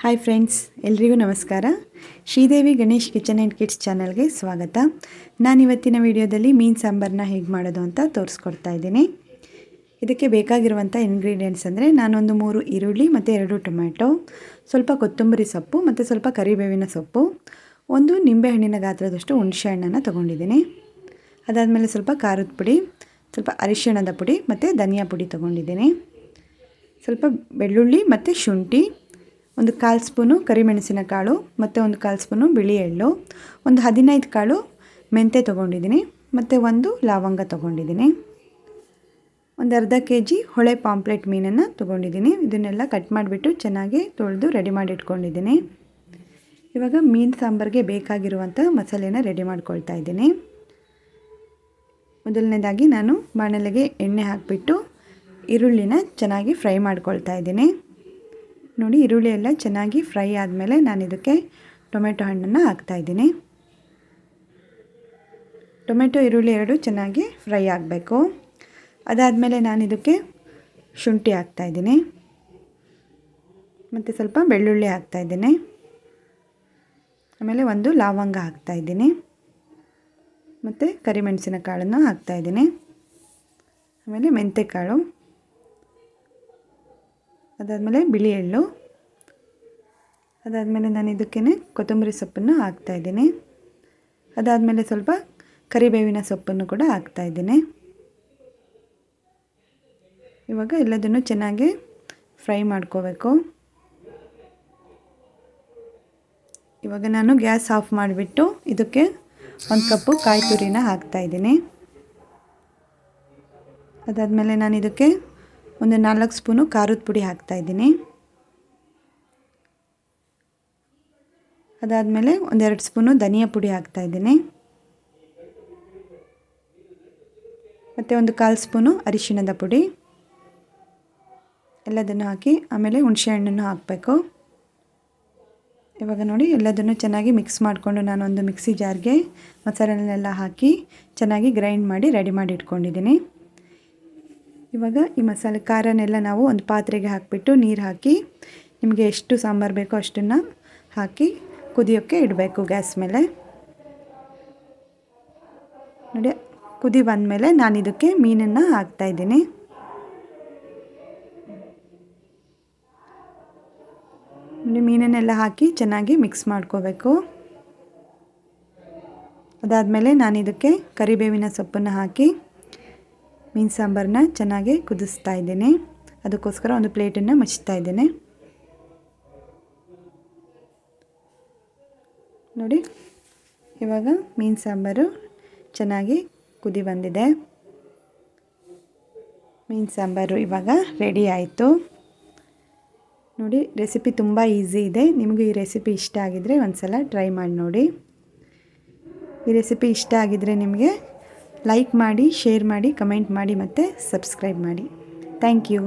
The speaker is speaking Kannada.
ಹಾಯ್ ಫ್ರೆಂಡ್ಸ್ ಎಲ್ರಿಗೂ ನಮಸ್ಕಾರ. Sridevi Ganesh kitchen and kids ಚಾನಲ್ಗೆ ಸ್ವಾಗತ. ನಾನು ಇವತ್ತಿನ ವಿಡಿಯೋದಲ್ಲಿ ಮೀನು ಸಾಂಬಾರನ್ನ ಹೇಗೆ ಮಾಡೋದು ಅಂತ ತೋರಿಸ್ಕೊಡ್ತಾ ಇದ್ದೀನಿ. ಇದಕ್ಕೆ ಬೇಕಾಗಿರುವಂಥ ಇಂಗ್ರೀಡಿಯೆಂಟ್ಸ್ ಅಂದರೆ ನಾನೊಂದು ಮೂರು ಈರುಳ್ಳಿ ಮತ್ತು ಎರಡು ಟೊಮ್ಯಾಟೊ, ಸ್ವಲ್ಪ ಕೊತ್ತಂಬರಿ ಸೊಪ್ಪು ಮತ್ತು ಸ್ವಲ್ಪ ಕರಿಬೇವಿನ ಸೊಪ್ಪು, ಒಂದು ನಿಂಬೆಹಣ್ಣಿನ ಗಾತ್ರದಷ್ಟು ಹುಣಸೆ ಹಣ್ಣನ್ನು ತೊಗೊಂಡಿದ್ದೀನಿ. ಅದಾದಮೇಲೆ ಸ್ವಲ್ಪ ಖಾರದ ಪುಡಿ, ಸ್ವಲ್ಪ ಅರಿಶಿಣದ ಪುಡಿ ಮತ್ತು ಧನಿಯಾ ಪುಡಿ ತೊಗೊಂಡಿದ್ದೀನಿ. ಸ್ವಲ್ಪ ಬೆಳ್ಳುಳ್ಳಿ ಮತ್ತು ಶುಂಠಿ ಒಂದು ಕಾಲು ಸ್ಪೂನು ಕರಿಮೆಣಸಿನ ಕಾಳು ಮತ್ತು ಒಂದು ಕಾಲು ಸ್ಪೂನು ಬಿಳಿ ಎಳ್ಳು ಒಂದು ಹದಿನೈದು ಕಾಳು ಮೆಂತೆ ತೊಗೊಂಡಿದ್ದೀನಿ ಮತ್ತು ಒಂದು ಲವಂಗ ತೊಗೊಂಡಿದ್ದೀನಿ. ಒಂದು ಅರ್ಧ ಕೆ ಜಿ ಹೊಳೆ ಪಾಂಪ್ಲೆಟ್ ಮೀನನ್ನು ತೊಗೊಂಡಿದ್ದೀನಿ. ಇದನ್ನೆಲ್ಲ ಕಟ್ ಮಾಡಿಬಿಟ್ಟು ಚೆನ್ನಾಗಿ ತೊಳೆದು ರೆಡಿ ಮಾಡಿ ಇಟ್ಕೊಂಡಿದ್ದೀನಿ. ಇವಾಗ ಮೀನು ಸಾಂಬಾರಿಗೆ ಬೇಕಾಗಿರುವಂಥ ಮಸಾಲೆನ ರೆಡಿ ಮಾಡ್ಕೊಳ್ತಾ ಇದ್ದೀನಿ. ಮೊದಲನೇದಾಗಿ ನಾನು ಬಾಣಲೆಗೆ ಎಣ್ಣೆ ಹಾಕಿಬಿಟ್ಟು ಈರುಳ್ಳಿನ ಚೆನ್ನಾಗಿ ಫ್ರೈ ಮಾಡ್ಕೊಳ್ತಾ ಇದ್ದೀನಿ. ನೋಡಿ ಈರುಳ್ಳಿ ಎಲ್ಲ ಚೆನ್ನಾಗಿ ಫ್ರೈ ಆದಮೇಲೆ ನಾನು ಇದಕ್ಕೆ ಟೊಮೆಟೊ ಹಣ್ಣನ್ನು ಹಾಕ್ತಾಯಿದ್ದೀನಿ ಟೊಮೆಟೊ, ಈರುಳ್ಳಿ ಎರಡು ಚೆನ್ನಾಗಿ ಫ್ರೈ ಆಗಬೇಕು. ಅದಾದಮೇಲೆ ನಾನು ಇದಕ್ಕೆ ಶುಂಠಿ ಹಾಕ್ತಾಯಿದ್ದೀನಿ ಮತ್ತು ಸ್ವಲ್ಪ ಬೆಳ್ಳುಳ್ಳಿ ಹಾಕ್ತಾಯಿದ್ದೀನಿ ಆಮೇಲೆ ಒಂದು ಲವಂಗ ಹಾಕ್ತಾಯಿದ್ದೀನಿ ಮತ್ತು ಕರಿಮೆಣಸಿನ ಕಾಳನ್ನು ಹಾಕ್ತಾಯಿದ್ದೀನಿ ಆಮೇಲೆ ಮೆಂತೆಕಾಳು. ಅದಾದಮೇಲೆ ಬಿಳಿ ಎಳ್ಳು. ಅದಾದಮೇಲೆ ನಾನು ಇದಕ್ಕೇ ಕೊತ್ತಂಬರಿ ಸೊಪ್ಪನ್ನು ಹಾಕ್ತಾಯಿದ್ದೀನಿ ಅದಾದಮೇಲೆ ಸ್ವಲ್ಪ ಕರಿಬೇವಿನ ಸೊಪ್ಪನ್ನು ಕೂಡ ಹಾಕ್ತಾಯಿದ್ದೀನಿ ಇವಾಗ ಎಲ್ಲದನ್ನು ಚೆನ್ನಾಗಿ ಫ್ರೈ ಮಾಡ್ಕೋಬೇಕು. ಇವಾಗ ನಾನು ಗ್ಯಾಸ್ ಆಫ್ ಮಾಡಿಬಿಟ್ಟು ಇದಕ್ಕೆ ಒಂದು ಕಪ್ಪು ಕಾಯಿ ತುರಿನ ಹಾಕ್ತಾಯಿದ್ದೀನಿ ಅದಾದಮೇಲೆ ನಾನು ಇದಕ್ಕೆ ಒಂದು ನಾಲ್ಕು ಸ್ಪೂನು ಖಾರದ ಪುಡಿ ಹಾಕ್ತಾಯಿದ್ದೀನಿ ಅದಾದಮೇಲೆ ಒಂದೆರಡು ಸ್ಪೂನು ಧನಿಯಾ ಪುಡಿ ಹಾಕ್ತಾಯಿದ್ದೀನಿ ಮತ್ತು ಒಂದು ಕಾಲು ಸ್ಪೂನು ಅರಿಶಿಣದ ಪುಡಿ. ಎಲ್ಲದನ್ನು ಹಾಕಿ ಆಮೇಲೆ ಹುಣಸೆ ಹಣ್ಣನ್ನು ಹಾಕಬೇಕು. ಇವಾಗ ನೋಡಿ ಎಲ್ಲದನ್ನು ಚೆನ್ನಾಗಿ ಮಿಕ್ಸ್ ಮಾಡಿಕೊಂಡು ನಾನು ಒಂದು ಮಿಕ್ಸಿ ಜಾರ್ಗೆ ಮಸಾಲೆನೆಲ್ಲ ಹಾಕಿ ಚೆನ್ನಾಗಿ ಗ್ರೈಂಡ್ ಮಾಡಿ ರೆಡಿ ಮಾಡಿ ಇಟ್ಕೊಂಡಿದ್ದೀನಿ. ಇವಾಗ ಈ ಮಸಾಲೆ ಖಾರನೆಲ್ಲ ನಾವು ಒಂದು ಪಾತ್ರೆಗೆ ಹಾಕಿಬಿಟ್ಟು ನೀರು ಹಾಕಿ ನಿಮಗೆ ಎಷ್ಟು ಸಾಂಬಾರು ಬೇಕೋ ಅಷ್ಟನ್ನು ಹಾಕಿ ಕುದಿಯೋಕ್ಕೆ ಇಡಬೇಕು ಗ್ಯಾಸ್ ಮೇಲೆ. ನೋಡಿ, ಕುದಿ ಬಂದಮೇಲೆ ನಾನು ಇದಕ್ಕೆ ಮೀನನ್ನು ಹಾಕ್ತಾಯಿದ್ದೀನಿ ನೋಡಿ, ಮೀನನ್ನೆಲ್ಲ ಹಾಕಿ ಚೆನ್ನಾಗಿ ಮಿಕ್ಸ್ ಮಾಡ್ಕೋಬೇಕು. ಅದಾದಮೇಲೆ ನಾನು ಇದಕ್ಕೆ ಕರಿಬೇವಿನ ಸೊಪ್ಪನ್ನು ಹಾಕಿ ಮೀನು ಸಾಂಬಾರನ್ನ ಚೆನ್ನಾಗಿ ಕುದಿಸ್ತಾ ಇದ್ದೀನಿ. ಅದಕ್ಕೋಸ್ಕರ ಒಂದು ಪ್ಲೇಟನ್ನು ಮುಚ್ತಾ ಇದ್ದೇನೆ. ನೋಡಿ, ಇವಾಗ ಮೀನು ಸಾಂಬಾರು ಚೆನ್ನಾಗಿ ಕುದಿ ಬಂದಿದೆ. ಮೀನು ಸಾಂಬಾರು ಇವಾಗ ರೆಡಿ ಆಯಿತು. ನೋಡಿ, ರೆಸಿಪಿ ತುಂಬ ಈಸಿ ಇದೆ. ನಿಮಗೂ ಈ ರೆಸಿಪಿ ಇಷ್ಟ ಆಗಿದರೆ ಒಂದು ಸಲ ಟ್ರೈ ಮಾಡಿ ನೋಡಿ. ಈ ರೆಸಿಪಿ ಇಷ್ಟ ಆಗಿದರೆ ನಿಮಗೆ ಲೈಕ್ ಮಾಡಿ ಶೇರ್ ಮಾಡಿ ಕಮೆಂಟ್ ಮಾಡಿ ಮತ್ತು ಸಬ್ಸ್ಕ್ರೈಬ್ ಮಾಡಿ. Thank you